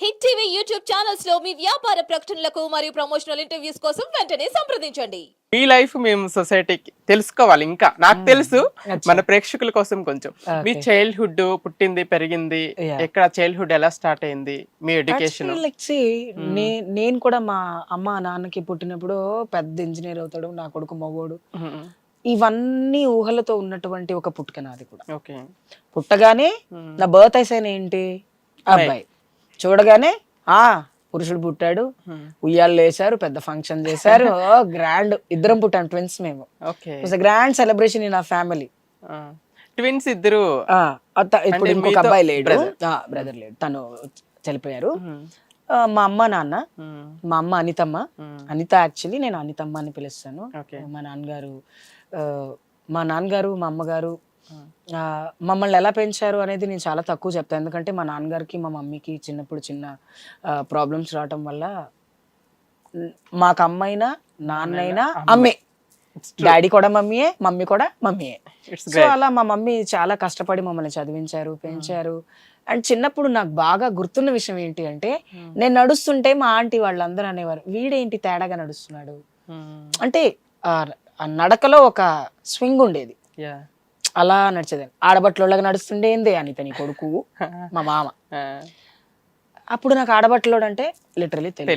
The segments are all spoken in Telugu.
హిట్ టీవీ యూట్యూబ్ ఛానల్స్లో మీ వ్యాపార ప్రకటనలకు మరియు ప్రమోషనల్ ఇంటర్వ్యూస్ కోసం వెంటనే సంప్రదించండి. మీ లైఫ్ మేము సొసైటీకి తెలుసుకోవాలి ఇంకా. నాకు తెలుసు. మన ప్రేక్షకుల కోసం కొంచెం. మీ. చైల్డ్హుడ్ పుట్టింది పెరిగింది. ఎక్కడ చైల్డ్హుడ్ ఎలా స్టార్ట్ అయింది మీ ఎడ్యుకేషన్? నేను కూడా మా అమ్మ నాన్నకి పుట్టినప్పుడు పెద్ద ఇంజనీర్ అవుతాడు నా కొడుకు మగోడు. ఇవన్నీ ఊహలతో ఉన్నటువంటి ఒక పుట్టుక నాది కూడా. ఓకే. పుట్టగానే నా బర్త్ అయిన ఏంటి? అబ్బాయి. చూడగానే ఆ పురుషుడు పుట్టాడు. ఉయ్యాలు వేశారు పెద్ద ఫంక్షన్ చేశారు. గ్రాండ్ ఇద్దరం పుట్టాం ట్విన్స్ మేము. గ్రాండ్ సెలబ్రేషన్ ఇన్ ఆ. ఫ్యామిలీ ట్విన్స్ ఇద్దరు ఇప్పుడు ఇంకొక అబ్బాయి లేడు. బ్రదర్ లేడు. తను చనిపోయారు. మా అమ్మ నాన్న. మా అమ్మ అనితమ్మ. అనిత యాక్చువల్లీ నేను అనితమ్మ అని పిలుస్తాను. మా నాన్నగారు మా నాన్నగారు మా అమ్మగారు మమ్మల్ని ఎలా పెంచారు అనేది నేను చాలా తక్కువ చెప్తాను. ఎందుకంటే మా నాన్నగారికి మా మమ్మీకి చిన్నప్పుడు చిన్న ప్రాబ్లమ్స్ రావటం వల్ల మాకు అమ్మైనా నాన్నైనా అమ్మే. డాడీ కూడా మమ్మీయే మమ్మీ కూడా మమ్మీయే. సో అలా మా మమ్మీ చాలా కష్టపడి మమ్మల్ని చదివించారు పెంచారు. అండ్ చిన్నప్పుడు నాకు బాగా గుర్తున్న విషయం ఏంటి అంటే నేను నడుస్తుంటే మా ఆంటీ వాళ్ళందరూ అనేవారు వీడేంటి తేడాగా నడుస్తున్నాడు? అంటే ఆ ఆ నడకలో ఒక స్వింగ్ ఉండేది. అలా నడిచేది ఆడబట్టలోలాగా నడుస్తుండే ఏంది అనిత నీ కొడుకు మా మామ. అప్పుడు నాకు ఆడబట్టలోడు అంటే లిటరలీ తెలియదు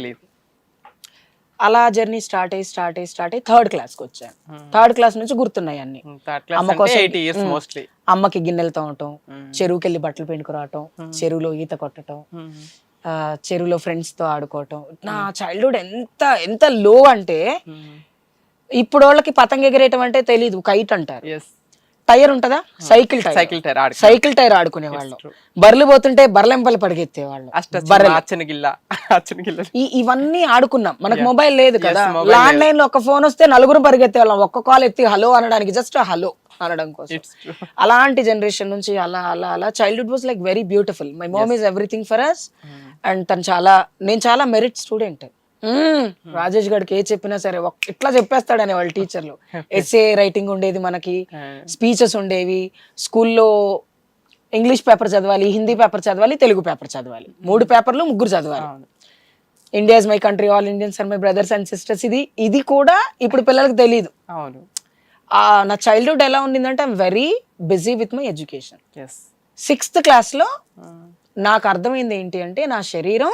అలా జర్నీ స్టార్ట్ అయ్యి స్టార్ట్ అయ్యి స్టార్ట్ అయ్యి థర్డ్ క్లాస్కి వచ్చాను. థర్డ్ క్లాస్ నుంచి గుర్తున్నాయి అన్ని. క్లాస్ అమ్మ కోసం- అమ్మకి గిన్నెలు తోమటం చెరువుకి వెళ్ళి బట్టలు పిండుకురావటం చెరువులో ఈత కొట్టడం చెరువులో ఫ్రెండ్స్తో ఆడుకోవటం. నా చైల్డ్హుడ్ ఎంత ఎంత లో అంటే ఇప్పుడు వాళ్ళకి పతంగ ఎగరేయటం అంటే తెలీదు కైట్ అంటారు. టైర్ ఉంటదా? Cycle tyre. సైకిల్ టైర్ ఆడు సైకిల్ టైర్ ఆడుకునే వాళ్ళు. బర్రెలు పోతుంటే బర్రెంపల్లి పడిగెత్తే వాళ్ళు బర్రెలు. ఇవన్నీ ఆడుకున్నాం. మనకు మొబైల్ లేదు కదా. ల్యాండ్ లైన్లో ఒక ఫోన్ వస్తే నలుగురు పరిగెత్తే వాళ్ళం ఒక్క కాల్ ఎత్తి హలో అనడానికి జస్ట్ హలో అనడం కోసం. అలాంటి జనరేషన్ నుంచి అలా అలా అలా childhood was like very beautiful my mom is everything for us and తను చాలా నేను చాలా మెరిట్ స్టూడెంట్ రాజేష్ గడికి ఏ చెప్పినా సరే ఇట్లా చెప్పేస్తాడనే వాళ్ళ టీచర్లు. ఎస్ఏ రైటింగ్ ఉండేది మనకి స్పీచెస్ ఉండేవి స్కూల్లో ఇంగ్లీష్ పేపర్ చదవాలి హిందీ పేపర్ చదవాలి తెలుగు పేపర్ చదవాలి. మూడు పేపర్లు ముగ్గురు చదవాలి. అవును. India is my country all Indians are my brothers and sisters. ఇది ఇది కూడా ఇప్పుడు పిల్లలకు తెలియదు అవును. ఆ, నా చైల్డ్హుడ్ ఎలా ఉండిందంటే I'm very busy with my education. Sixth క్లాస్లో నాకు అర్థమైంది ఏంటి అంటే నా శరీరం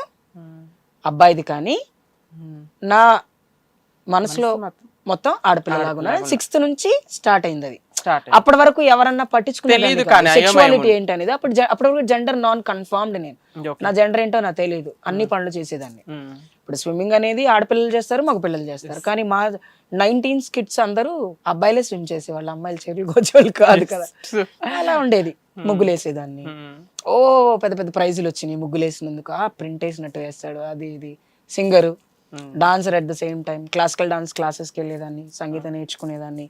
అబ్బాయిది కానీ నా మనసులో మొత్తం ఆడపిల్లలాగా సిక్స్త్ నుంచి స్టార్ట్ అయింది అది. స్టార్ట్ అప్పటి వరకు ఎవరన్నా పట్టించుకునే తెలీదు కానీ, అయోమయం. సెక్షువాలిటీ ఏంటి అనేది అప్పుడు అప్పటి వరకు జెండర్ నాన్. కన్ఫర్మ్డ్ నేను నా జెండర్ ఏంటో నాకు తెలియదు అన్ని పనులు చేసేదాన్ని. ఇప్పుడు స్విమ్మింగ్ అనేది ఆడపిల్లలు చేస్తారు మగ పిల్లలు చేస్తారు కానీ మా నైన్టీన్ కిడ్స్ అందరూ అబ్బాయిలే స్విమ్ చేసేవాళ్ళు. అమ్మాయిలు చెరువులు వచ్చేవాళ్ళు కాదు కదా. అలా ఉండేది. ముగ్గులు వేసేదాన్ని ఓ పెద్ద పెద్ద ప్రైజులు వచ్చినాయి ముగ్గులు వేసినందుకు ఆ ప్రింట్ వేసినట్టు వేస్తాడు అది ఇది. Singer. Dancer at the same time classical dance క్లాసెస్కి వెళ్ళేదాన్ని సంగీతం నేర్చుకునేదాన్ని.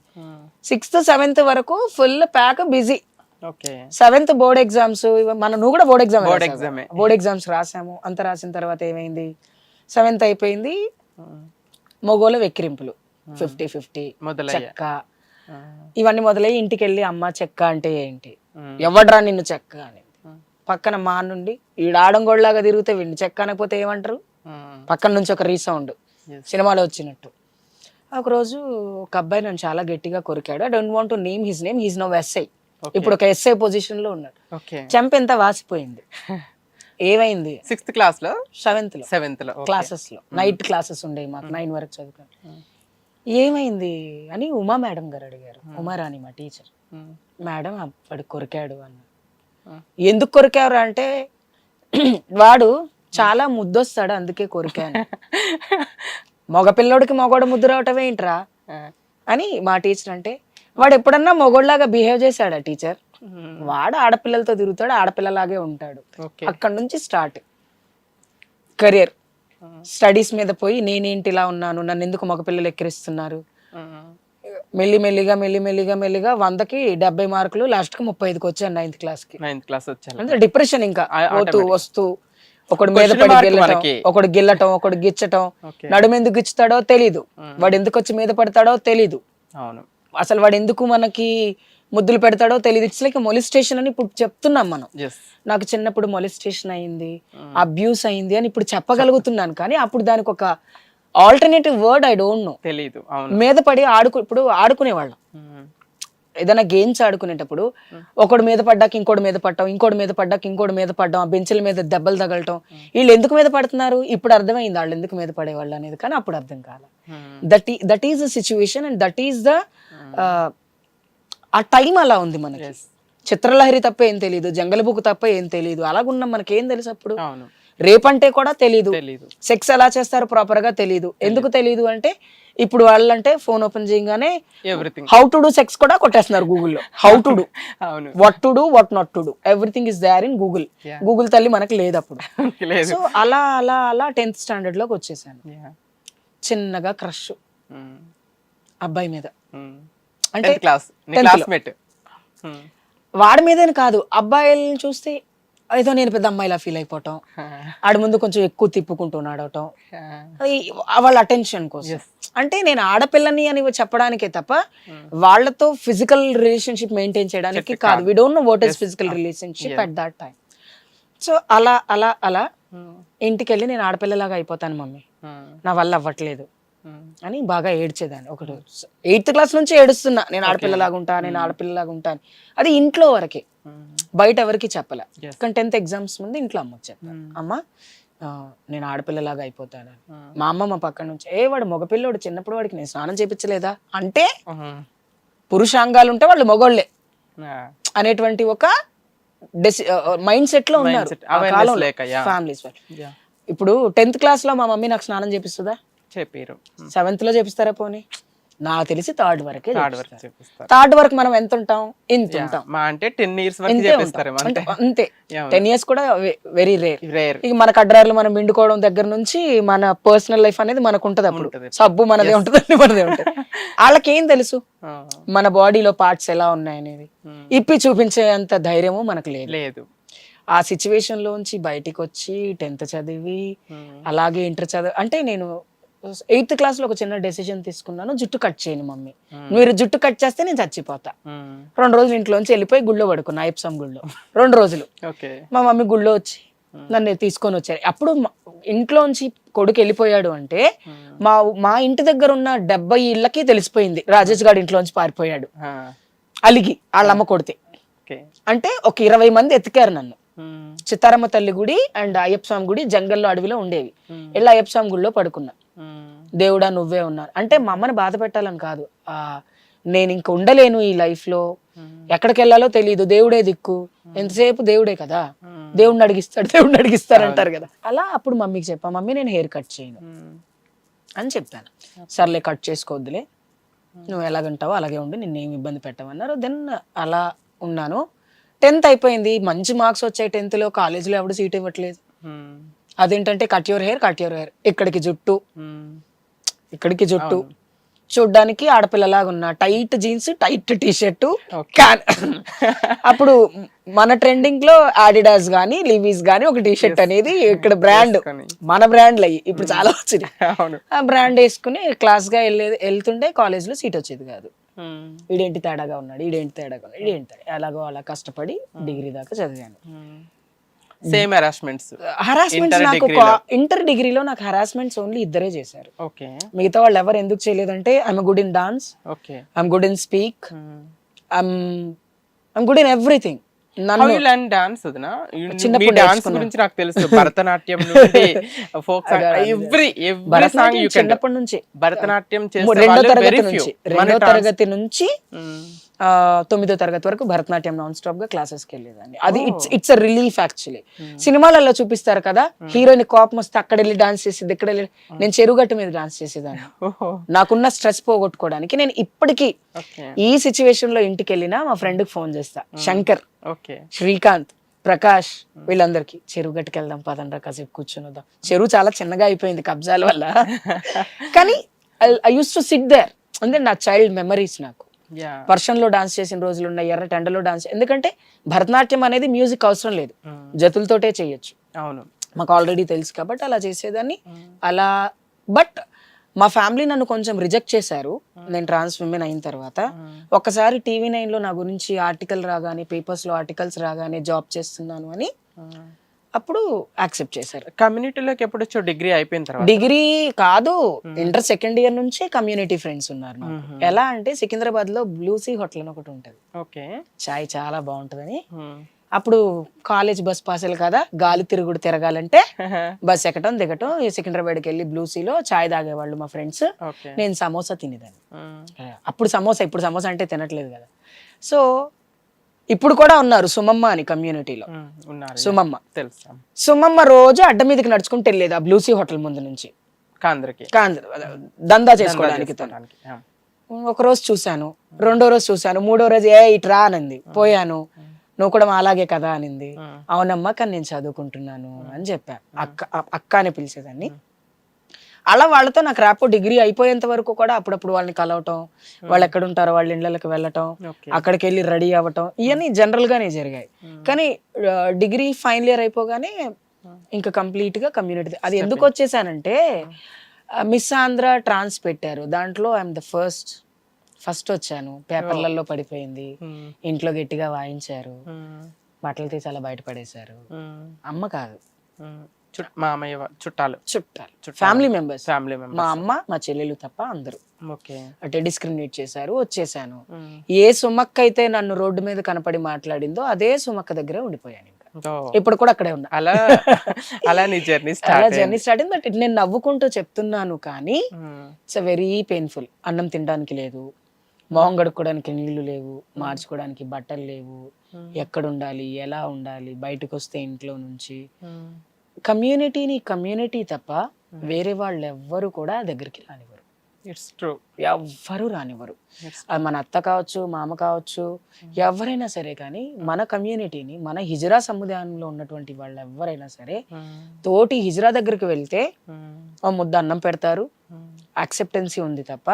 సిక్స్త్ సెవెంత్ వరకు full pack busy seventh board exams మన నువ్వు కూడా బోర్డ్ ఎగ్జామ్. బోర్డ్ ఎగ్జామ్స్ రాసాము. అంత రాసిన తర్వాత ఏమైంది? సెవెంత్ అయిపోయింది. మగోళ్ళ వెక్కిరింపులు. ఫిఫ్టీ ఫిఫ్టీ చెక్క. ఇవన్నీ మొదలయ్యి ఇంటికి వెళ్ళి అమ్మ చెక్క అంటే ఏంటి? ఎవడ్రా నిన్ను చెక్క అని పక్కన మా నుండి ఈడు ఆడంగోళ్ళలాగా తిరిగితే వీడిని చెక్క అనకపోతే ఏమంటారు? పక్కన నుంచి ఒక రీసౌండ్. సినిమాలో వచ్చినట్టు. ఒకరోజు ఒక అబ్బాయి నన్ను చాలా గట్టిగా కొరికాడు. I don't want to name his name he's no SI ఇప్పుడు ఒక ఎస్ఐ పొజిషన్లో ఉన్నాడు. ఓకే చెంప ఎంత వాసిపోయింది? ఏమైంది? సిక్స్త్ క్లాస్లో? సెవెంత్లో. సెవెంత్లో. క్లాసెస్లో. నైట్ క్లాసెస్ ఉండేవి మాకు నైన్ వరకు చదువుకున్నాను ఏమైంది అని ఉమా మేడం గారు అడిగారు. ఉమారాణి మా టీచర్. Hmm. మేడం వాడు కొరికాడు అన్న Hmm. ఎందుకు కొరికారు అంటే వాడు చాలా ముద్దొస్తాడు అందుకే కొరికాను మగపిల్లోడికి మగోడు ముద్దు రావటం ఏంట్రా. అని మా టీచర్ అంటే వాడు ఎప్పుడన్నా మొగోళ్ళలాగా బిహేవ్ చేశాడా టీచర్ వాడు ఆడపిల్లలతో తిరుగుతాడు ఆడపిల్లలాగే ఉంటాడు. అక్కడ నుంచి స్టార్ట్ కెరియర్ స్టడీస్ మీద పోయి నేనేంటి ఇలా ఉన్నాను? నన్ను ఎందుకు మగపిల్లలు ఎక్కిరిస్తున్నారు? మెల్లి మెల్లిగా మెల్లి మెల్లిగా మెల్లిగా వందకి డెబ్బై మార్కులు లాస్ట్కి ముప్పై ఐదుకి వచ్చాను నైన్త్ క్లాస్కి. నైన్త్ క్లాస్ వచ్చాను. అంటే డిప్రెషన్ ఇంకా. పోతూ. వస్తూ ఒకడు మీద పడి. ఒకడు గిల్లటం ఒకడు గిచ్చటం. నడుము ఎందుకు గిచ్చుతాడో తెలీదు. వాడు ఎందుకు వచ్చి మీద పడతాడో తెలీదు. అవును. అసలు వాడు ఎందుకు మనకి ముద్దులు పెడతాడో తెలియదు ఇట్స్ లైక్ మొలిస్టేషన్ అని ఇప్పుడు చెప్తున్నాం మనం. నాకు చిన్నప్పుడు మొలిస్టేషన్ అయింది అబ్యూస్ అయింది అని ఇప్పుడు చెప్పగలుగుతున్నాను. కానీ అప్పుడు దానికి ఒక alternative word I don't know అవును. మీద పడి ఆడుకు ఇప్పుడు ఆడుకునేవాళ్ళం. ఉమ్. ఏదైనా గేమ్స్ ఆడుకునేటప్పుడు ఒకడు మీద పడ్డాక ఇంకోటి మీద పడ్డాం ఇంకోటి మీద పడ్డాక ఇంకోటి మీద పడ్డాం ఆ బెంచ్ల మీద దెబ్బలు తగలటం. వీళ్ళు ఎందుకు మీద పడుతున్నారు? ఇప్పుడు అర్థమైంది వాళ్ళు ఎందుకు మీద పడేవాళ్ళు అనేది కానీ అప్పుడు అర్థం కాల. ఉమ్. That that is the situation and that is the uh time అలా ఉంది మనకి. చిత్రలహరి తప్ప ఏం తెలియదు జంగల బుక్ తప్ప ఏం తెలియదు అలాగున్నాం మనకేం తెలుసు అప్పుడు. రేపంటే కూడా తెలీదు. తెలీదు. సెక్స్ ఎలా చేస్తారు ప్రాపర్గా తెలియదు ఎందుకు తెలియదు అంటే ఇప్పుడు వాళ్ళంటే ఫోన్ ఓపెన్ చేయగానే everything how to do sex కూడా కొట్టేస్తున్నారు గూగుల్లో హౌ టు డూ అవును. What to do what not to do everything is there in Google. Google తల్లి మనకు లేదు అప్పుడు. సో అలా అలా అలా టెన్త్ స్టాండర్డ్లోకి వచ్చేసాను. చిన్నగా క్రష్ ఉమ్. అబ్బాయి మీద. ఉమ్. అంటే క్లాస్ నీ 10th లో. క్లాస్మేట్ వాడి మీదని కాదు. అబ్బాయిలను చూస్తే ఏదో నేను పెద్ద అమ్మాయిలా ఫీల్ అయిపోవటం. ఆడి ముందు కొంచెం ఎక్కువ తిప్పుకుంటూ నడవటం. అది వాళ్ళ అటెన్షన్ కోసం. అంటే నేను ఆడపిల్లని అని చెప్పడానికే తప్ప వాళ్ళతో ఫిజికల్ రిలేషన్షిప్ మెయింటైన్ చేయడానికి కాదు. We don't know what is physical relationship at that time so అలా అలా అలా ఇంటికి వెళ్ళి నేను ఆడపిల్లలాగా అయిపోతాను మమ్మీ. నా వల్ల అవ్వట్లేదు. అని బాగా ఏడ్చేదాన్ని. ఒకటి ఎయిత్ క్లాస్ నుంచి ఏడుస్తున్నా. నేను ఆడపిల్లలాగా ఉంటా నేను ఆడపిల్లలాగా ఉంటాను అది ఇంట్లో వరకే. బయట ఎవరికి చెప్పలే. కానీ టెన్త్ ఎగ్జామ్స్ ముందు ఇంట్లో అమ్మకి చెప్పాను అమ్మ నేను ఆడపిల్లలాగా అయిపోతాను మా అమ్మ మా పక్కన నుంచి ఏ వాడు మగపిల్లోడు చిన్నప్పుడు వాడికి నేను స్నానం చేపించలేదా అంటే పురుషాంగాలు ఉంటే వాళ్ళు మగోళ్ళే. అనేటువంటి ఒక మైండ్ సెట్లో ఉన్నారు. ఫ్యామిలీస్ ఇప్పుడు టెన్త్ క్లాస్లో మా మమ్మీ నాకు స్నానం చేపిస్తుందా? చెప్పారు. సెవెంత్లో చేపిస్తారా పోనీ? నాకు తెలిసి థర్డ్ వరకే థర్డ్ వరకు థర్డ్ వరకు మనం ఎంత ఉంటాం? ఇంత ఉంటాం. మా అంటే టెన్ ఇయర్స్ వరకు అంతే. టెన్ ఇయర్స్ కూడా వెరీ రేర్ రేర్ ఇక మన కడ్రాలు మనం మిండుకోవడం దగ్గర నుంచి మన పర్సనల్ లైఫ్ అనేది మనకు ఉంటది. అప్పుడు. సబ్బు మనదే ఉంటది మనదే ఉంటది. వాళ్ళకి ఏం తెలుసు మన బాడీలో పార్ట్స్ ఎలా ఉన్నాయి అనేది. ఇప్పి చూపించేంత ధైర్యము మనకు లేదు. లేదు. ఆ సిచ్యువేషన్ లోంచి బయటికి వచ్చి టెన్త్ చదివి అలాగే ఇంటర్ చదివి అంటే నేను ఎయిత్ క్లాస్లో ఒక చిన్న డెసిషన్ తీసుకున్నాను. జుట్టు కట్ చేయను మమ్మీ. మీరు జుట్టు కట్ చేస్తే నేను చచ్చిపోతా. రెండు రోజులు ఇంట్లోంచి వెళ్ళిపోయి గుళ్ళో పడుకున్నా ఐప్సమ్ గుళ్ళో. రెండు రోజులు. మా మమ్మీ గుళ్ళో వచ్చి నన్ను తీసుకొని వచ్చారు. అప్పుడు ఇంట్లోంచి కొడుకు వెళ్ళిపోయాడు అంటే మా మా ఇంటి దగ్గర ఉన్న డెబ్బై ఇళ్ళకి తెలిసిపోయింది. రాజేష్ గారి ఇంట్లోంచి పారిపోయాడు. అలిగి వాళ్ళమ్మ కొడితే. అంటే ఒక ఇరవై మంది ఎత్తికారు నన్ను. చిత్తారమ్మ తల్లి గుడి అండ్ అయ్యప్ప స్వామి గుడి జంగల్లో అడవిలో ఉండేవి. వెళ్ళి అయ్యప్ప స్వామి గుడిలో పడుకున్నా. దేవుడా నువ్వే ఉన్నారు. అంటే మా అమ్మని బాధ పెట్టాలని కాదు. నేను ఇంక ఉండలేను ఈ లైఫ్లో ఎక్కడికి వెళ్ళాలో తెలియదు దేవుడే దిక్కు. ఎంతసేపు దేవుడే కదా? దేవుడిని అడిగిస్తాడు దేవుడిని అడిగిస్తాడు అంటారు కదా? అలా అప్పుడు మమ్మీకి చెప్పా మమ్మీ నేను హెయిర్ కట్ చేయను. అని చెప్పాను. సర్లే కట్ చేసుకోవద్దులే. నువ్వు ఎలాగంటావో అలాగే ఉండి. నిన్నేం ఇబ్బంది పెట్టమన్నారు. దెన్ అలా ఉన్నాను. టెన్త్ అయిపోయింది. మంచి మార్క్స్ వచ్చాయి టెన్త్లో. కాలేజీలో ఎవడు సీట్ ఇవ్వట్లేదు. అదేంటంటే cut your hair cut your hair. ఇక్కడికి జుట్టు. ఇక్కడికి జుట్టు. చూడ్డానికి ఆడపిల్లలాగా ఉన్నా tight jeans tight T shirt can. అప్పుడు మన ట్రెండింగ్లో ఆడిడాస్ గానీ లివీస్ గానీ ఒక టీ షర్ట్ అనేది ఇక్కడ బ్రాండ్. మన బ్రాండ్లు అయ్యి. ఇప్పుడు చాలా వచ్చినాయి. అవును. ఆ బ్రాండ్ వేసుకుని క్లాస్గా వెళ్ళే వెళ్తుంటే కాలేజ్లో సీట్ వచ్చేది కాదు. ఈడేంటి తేడాగా ఉన్నాడు ఈడేంటి తేడాగా ఉన్నాడు ఎలాగో అలా కష్టపడి డిగ్రీ దాకా చదివాను. సేమ్ హెరాస్మెంట్స్ హరాస్మెంట్స్ నాకు. ఇంటర్ డిగ్రీలో నాకు హరాస్మెంట్స్ ఓన్లీ ఇద్దరే చేశారు. ఓకే మిగతా వాళ్ళు ఎవరు ఎందుకు చేయలేదంటే I'm good in dance okay I'm good in speak I'm I'm good in everything dance చిన్నప్పుడు డాన్స్. గురించి నాకు తెలుసు. భరతనాట్యం నుండి ఫోక్ ఎవ్రీ ఎవ్రీ సాంగ్ చిన్నప్పటి నుంచి. భరతనాట్యం రెండో చేసే తరగతి నుంచి రెండో తరగతి నుంచి తొమ్మిదో తరగతి వరకు భరతనాట్యం నాన్ స్టాప్గా క్లాసెస్కి వెళ్ళేదాన్ని. అది it's it's a relief actually సినిమాలలో చూపిస్తారు కదా హీరోయిన్ కోపం వస్తే అక్కడ వెళ్ళి డాన్స్ చేసేది ఇక్కడ వెళ్ళి నేను చెరుగట్టు మీద డాన్స్ చేసేదాన్ని. నాకున్న స్ట్రెస్ పోగొట్టుకోవడానికి నేను ఇప్పటికీ ఈ సిచ్యువేషన్లో ఇంటికి వెళ్ళినా మా ఫ్రెండ్కి ఫోన్ చేస్తా. శంకర్ ఓకే. శ్రీకాంత్ ప్రకాష్ వీళ్ళందరికీ చెరువు గట్టుకు వెళ్దాం పదండ్రా కాసేపు కూర్చొని వద్దాం. చెరువు చాలా చిన్నగా అయిపోయింది కబ్జాల వల్ల. కానీ I use to sit there అంటే నా చైల్డ్ మెమరీస్ నాకు. వర్షంలో డాన్స్ చేసిన రోజులు ఉన్నాయి ఎర్ర టెండలో డాన్స్ ఎందుకంటే భరతనాట్యం అనేది మ్యూజిక్ అవసరం లేదు. జతులతోటే చేయొచ్చు. అవును. మాకు ఆల్రెడీ తెలుసు కాబట్టి అలా చేసేదాన్ని. అలా బట్ మా ఫ్యామిలీ నన్ను కొంచెం రిజెక్ట్ చేశారు. నేను ట్రాన్స్ విమెన్ అయిన తర్వాత. ఒక్కసారి టీవీ నైన్లో నా గురించి ఆర్టికల్ రాగానే పేపర్స్లో ఆర్టికల్స్ రాగానే జాబ్ చేస్తున్నాను అని అప్పుడు యాక్సెప్ట్ చేశారు. కమ్యూనిటీలోకి ఎప్పుడు వచ్చావు? డిగ్రీ అయిపోయిన తర్వాత? డిగ్రీ కాదు ఇంటర్ సెకండ్ ఇయర్ నుంచే కమ్యూనిటీ ఫ్రెండ్స్ ఉన్నారు. ఎలా అంటే సికింద్రాబాద్లో బ్లూసీ హోటల్ అని ఒకటి ఉంటది. ఓకే. చాయ్ చాలా బాగుంటదని. అప్పుడు కాలేజ్ బస్ పాసలు కదా గాలి తిరుగుడు తిరగాలంటే బస్ ఎక్కటం దిగటం ఈ సికింద్రాబాద్కి వెళ్ళి బ్లూసీలో చాయ్ తాగేవాళ్ళు మా ఫ్రెండ్స్. నేను సమోసా తినేదాన్ని. అప్పుడు సమోసా ఇప్పుడు సమోసా అంటే తినట్లేదు కదా. సో ఇప్పుడు కూడా ఉన్నారు సుమమ్మ అని కమ్యూనిటీలో ఉన్నారు సుమమ్మ. తెలుసా సుమమ్మ రోజు అడ్డ మీదకి నడుచుకుంటూ వెళ్ళేది ఆ బ్లూసీ హోటల్ ముందు నుంచి. కాందరికి. దందా చేసుకోవడానికి. ఒక రోజు చూశాను రెండో రోజు చూశాను మూడో రోజు ఏ ఇట్రా అనింది. పోయాను నువ్వు కూడా అలాగే కదా అనింది. అవునమ్మా కానీ నేను చదువుకుంటున్నాను అని చెప్పా. అక్క అక్క అని పిలిచేదాన్ని. అలా వాళ్ళతో నాకు ర్యాపో డిగ్రీ అయిపోయేంత వరకు కూడా అప్పుడప్పుడు వాళ్ళని కలవటం వాళ్ళు ఎక్కడ ఉంటారో వాళ్ళ ఇళ్ళకి వెళ్ళటం అక్కడికి వెళ్ళి రెడీ అవ్వటం ఇవన్నీ జనరల్ గానే జరిగాయి. కానీ డిగ్రీ ఫైనల్ ఇయర్ అయిపోగానే ఇంకా కంప్లీట్గా కమ్యూనిటీ అది ఎందుకు వచ్చేసానంటే మిస్ ఆంధ్ర ట్రాన్స్ పెట్టారు. దాంట్లో ఐఎమ్ ద ఫస్ట్ ఫస్ట్ వచ్చాను. పేపర్లలో పడిపోయింది. ఉమ్. ఇంట్లో గట్టిగా వాయించారు. బట్టలు తీసి అలా బయటపడేశారు. అమ్మ కాదు. మామయ్య చుట్టాలు. చుట్టాలు. ఫ్యామిలీ మెంబర్స్ ఫ్యామిలీ మెంబర్ మా అమ్మ మా చెల్లెలు తప్ప అందరూ. ఓకే. అంటే డిస్క్రిమినేట్ చేశారు వచ్చేసాను. ఏ సుమక్క అయితే నన్ను రోడ్డు మీద కనపడి మాట్లాడిందో అదే సుమక్క దగ్గరే ఉండిపోయాను. ఇప్పుడు కూడా అక్కడే ఉన్నా. అలా అలా నీ జర్నీ అలా జర్నీ స్టార్ట్ అయింది బట్ నేను నవ్వుకుంటూ చెప్తున్నాను కానీ ఇట్స్ వెరీ పెయిన్ఫుల్ అన్నం తినడానికి లేదు మొహం కడుక్కోవడానికి నీళ్ళు లేవు మార్చుకోవడానికి బట్టలు లేవు ఎక్కడ ఉండాలి ఎలా ఉండాలి బయటకు వస్తే ఇంట్లో నుంచి. కమ్యూనిటీని కమ్యూనిటీ తప్ప వేరే వాళ్ళు ఎవ్వరు కూడా దగ్గరికి రానివ్వరు. ఇట్స్ ట్రూ ఎవ్వరు రానివ్వరు. మన అత్త కావచ్చు మామ కావచ్చు ఎవరైనా సరే కానీ మన కమ్యూనిటీని మన హిజరా సముదాయంలో ఉన్నటువంటి వాళ్ళు ఎవరైనా సరే తోటి హిజరా దగ్గరికి వెళ్తే ఓ ముద్ద అన్నం పెడతారు. యాక్సెప్టెన్సీ ఉంది తప్ప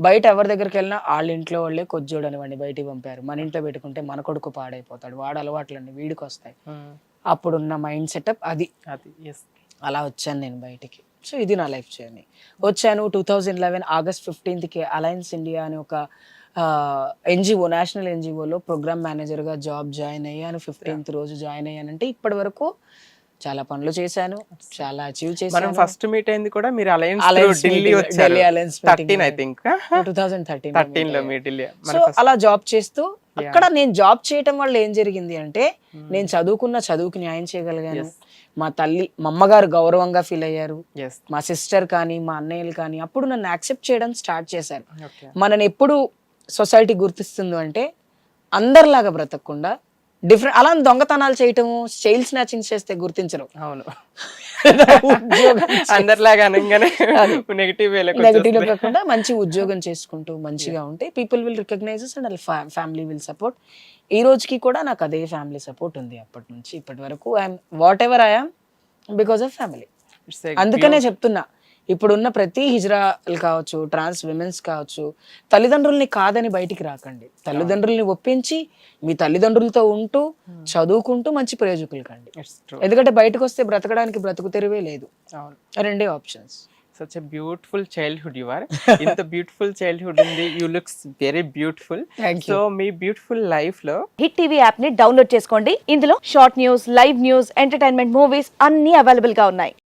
బయట ఎవరి దగ్గరికి వెళ్ళినా వాళ్ళ ఇంట్లో వాళ్ళే కొజ్జోడు అనివ్వండి బయటికి పంపారు. మన ఇంట్లో పెట్టుకుంటే మన కొడుకు పాడైపోతాడు. వాడు అలవాట్లన్నీ వీడికి వస్తాయి. అప్పుడున్న మైండ్ సెటప్ అది. అది అలా వచ్చాను నేను బయటికి. సో ఇది నా లైఫ్ జర్నీ. వచ్చాను టూ థౌజండ్ లెవెన్ ఆగస్ట్ ఫిఫ్టీన్త్కి అలయన్స్ ఇండియా అని ఒక ఎన్జిఓ నేషనల్ ఎన్జిఓలో ప్రోగ్రామ్ మేనేజర్గా జాబ్ జాయిన్ అయ్యాను. ఫిఫ్టీన్త్ రోజు జాయిన్ అయ్యానంటే ఇప్పటి వరకు చాలా పనులు చేశాను. చాలా అచీవ్ మనం చేశాను ఫస్ట్ మీట్ అయింది కూడా మీరు అలయన్స్ ఢిల్లీ వచ్చారు. Delhi meeting thirteen I think two thousand thirteen థర్టీన్లో me Delhi. So అలా జాబ్ చేస్తూ అక్కడ నేను జాబ్ చేయటం వల్ల ఏం జరిగింది అంటే నేను చదువుకున్న చదువుకి న్యాయం చేయగలిగాను. మా తల్లి మా అమ్మగారు గౌరవంగా ఫీల్ అయ్యారు. మా సిస్టర్ కానీ మా అన్నయ్యలు కానీ అప్పుడు నన్ను యాక్సెప్ట్ చేయడం స్టార్ట్ చేశారు. మనని ఎప్పుడు సొసైటీ గుర్తిస్తుంది అంటే అందరిలాగా బ్రతకకుండా డిఫరెంట్ అలా దొంగతనాలు చేయటము చైల్డ్ స్నాచింగ్ చేస్తే గుర్తించరు. అవును. అందరిలాగా అనగానే నెగిటివ్ నెగటివ్ కాకుండా మంచి ఉద్యోగం చేసుకుంటూ మంచిగా ఉంటే people will recognises and family will support ఈ రోజుకి కూడా నాకు అదే ఫ్యామిలీ సపోర్ట్ ఉంది అప్పటి నుంచి ఇప్పటి వరకు. I'm whatever I'm because of family అందుకనే చెప్తున్నా. ఇప్పుడున్న ప్రతి హిజ్రాలు కావచ్చు ట్రాన్స్ విమెన్స్ కావచ్చు తల్లిదండ్రుల్ని కాదని బయటికి రాకండి. తల్లిదండ్రుల్ని ఒప్పించి మీ తల్లిదండ్రులతో ఉంటూ చదువుకుంటూ మంచి ప్రయోజకులు కండి. ఎందుకంటే బయటకు వస్తే బ్రతకడానికి బ్రతుకు తెరువే లేదు. రెండే options such a beautiful childhood you are ఇంత బ్యూటిఫుల్ చైల్డ్హుడ్ ఉంది. You looks very beautiful so me beautiful లైఫ్లో హిట్ టీవీ యాప్ని డౌన్లోడ్ చేసుకోండి. ఇందులో short news live news entertainment movies అన్ని అవైలబుల్గా ఉన్నాయి.